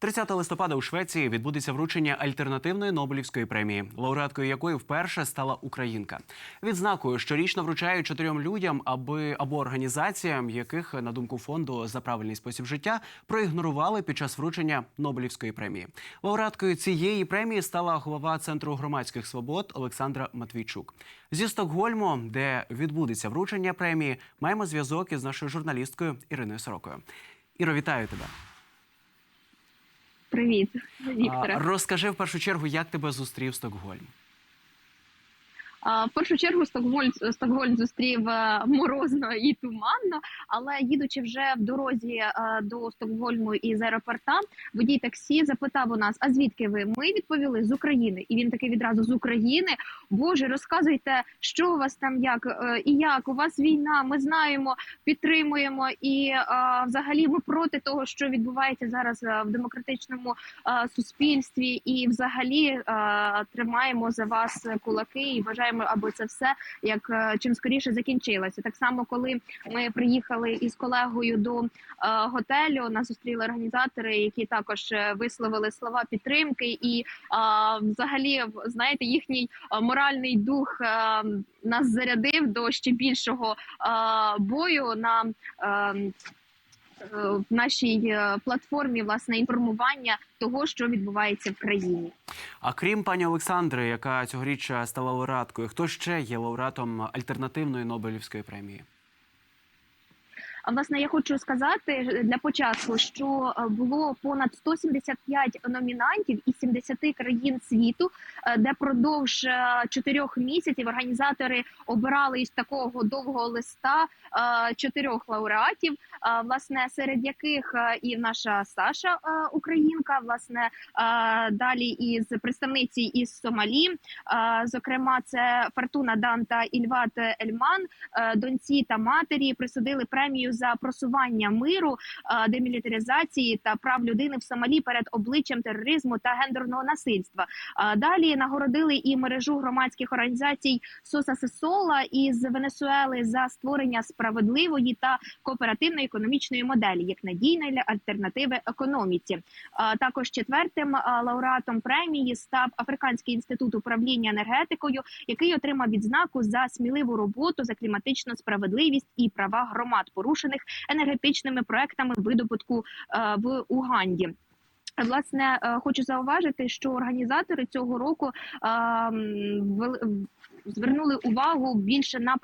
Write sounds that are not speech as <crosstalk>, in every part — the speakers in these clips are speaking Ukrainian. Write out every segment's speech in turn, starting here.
30 листопада у Швеції відбудеться вручення альтернативної Нобелівської премії, лауреаткою якої вперше стала українка. Відзнакою щорічно вручають чотирьом людям, аби або організаціям, яких на думку фонду за правильний спосіб життя проігнорували під час вручення Нобелівської премії. Лауреаткою цієї премії стала голова центру громадських свобод Олександра Матвійчук. Зі Стокгольму, де відбудеться вручення премії, маємо зв'язок із нашою журналісткою Іриною Сорокою. Іро, вітаю тебе. Привіт, Віктора. Розкажи в першу чергу, як тебе зустрів Стокгольм. В першу чергу Стокгольм, Стокгольм зустрів е, морозно і туманно, але їдучи вже в дорозі е, до Стокгольму із аеропорта, водій таксі запитав у нас: а звідки ви? Ми відповіли з України, і він такий відразу з України. Боже, розказуйте, що у вас там, як е, і як у вас війна. Ми знаємо, підтримуємо і е, взагалі ми проти того, що відбувається зараз е, в демократичному суспільстві, і взагалі тримаємо за вас кулаки і бажаємо, аби це все як чим скоріше закінчилося. Так само, коли ми приїхали із колегою до готелю, нас зустріли організатори, які також висловили слова підтримки, і взагалі, знаєте, їхній е, моральний дух е, нас зарядив до ще більшого е, бою на. е, В нашій платформі власне інформування того, що відбувається в країні. А крім пані Олександри, яка цьогоріч стала лауреаткою, хто ще є лауреатом альтернативної Нобелівської премії? Власне, я хочу сказати для початку, що е, було понад 175 номінантів із 70 країн світу, е, де продовж е, чотирьох місяців організатори обирали із такого довгого листа чотирьох лауреатів. Власне, серед яких і наша Саша Українка, власне, далі із представниці із Сомалі. Зокрема, це Фортуна Дан та Ільват Ельман, доньці та матері присудили премію за просування миру, демілітаризації та прав людини в Сомалі перед обличчям тероризму та гендерного насильства. Далі нагородили і мережу громадських організацій Соса Сесола із Венесуели за створення справедливої та кооперативної економічної моделі як надійної альтернативи економіці. Також четвертим лауреатом премії став Африканський інститут управління енергетикою, який отримав відзнаку за сміливу роботу за кліматичну справедливість і права громад, порушених енергетичними проектами видобутку е, в Уганді. Власне, е, хочу зауважити, що організатори цього року е, вели- звернули увагу більше на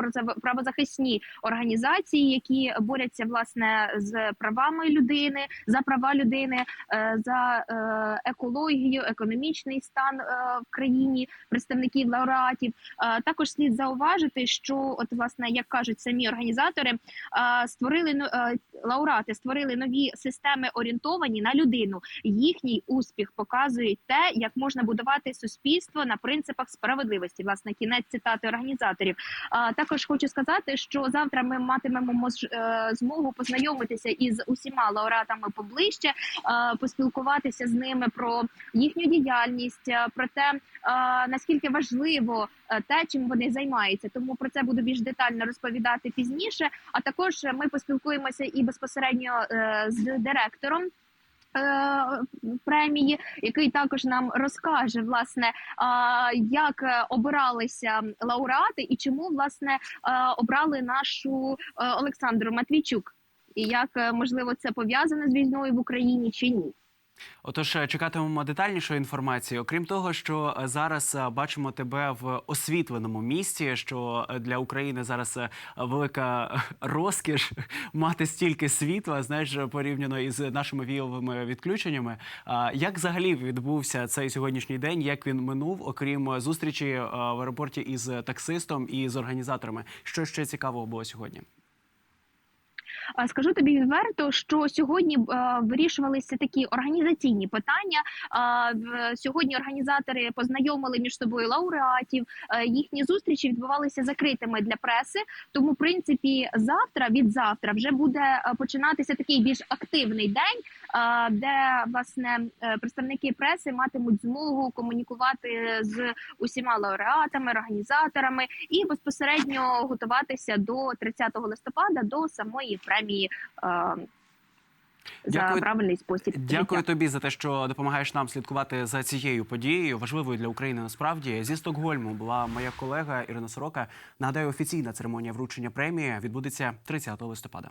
правозахисні організації, які борються власне з правами людини, за права людини, е, за е, екологію, економічний стан е, в країні, представників лауреатів. Також слід зауважити, що от власне, як кажуть самі організатори, створили лауреати, створили нові системи орієнтовані на людину. Їхній успіх показує те, як можна будувати суспільство на принципах справедливості. Власне, кінець цитати організаторів. А також хочу сказати, що завтра ми матимемо мож- е, змогу познайомитися із усіма лауреатами поближче, поспілкуватися з ними про їхню діяльність, е, про те, наскільки важливо е, те, чим вони займаються. Тому про це буду більш детально розповідати пізніше. А також ми поспілкуємося і безпосередньо з директором. Е, Премії, який також нам розкаже власне, як е, обиралися лауреати і чому власне е, обрали нашу Олександру Матвійчук, і як можливо це пов'язано з війною в Україні чи ні. Отож, е, чекатимемо детальнішої інформації. Окрім того, що е, зараз е, бачимо тебе в освітленому місті, що для України зараз велика розкіш <laughs> мати стільки світла, знаєш, порівняно із нашими віяловими відключеннями. Як взагалі відбувся цей сьогоднішній день? Як він минув, окрім зустрічі в аеропорті із таксистом і з організаторами? Що ще цікавого було сьогодні? А Скажу тобі відверто, що сьогодні е, вирішувалися такі організаційні питання. В- Сьогодні організатори познайомили між собою лауреатів. Е, Їхні зустрічі відбувалися закритими для преси. Тому, в принципі, завтра від завтра вже буде е, починатися такий більш активний день, е, де власне е, представники преси матимуть змогу комунікувати з усіма лауреатами, організаторами і безпосередньо готуватися до 30 листопада до самої премії. Е, за Дякую. правильний спосіб. Дякую життя. тобі за те, що допомагаєш нам слідкувати за цією подією, важливою для України насправді. Зі Стокгольму була моя колега Ірина Сорока. Нагадаю, офіційна церемонія вручення премії відбудеться 30 листопада.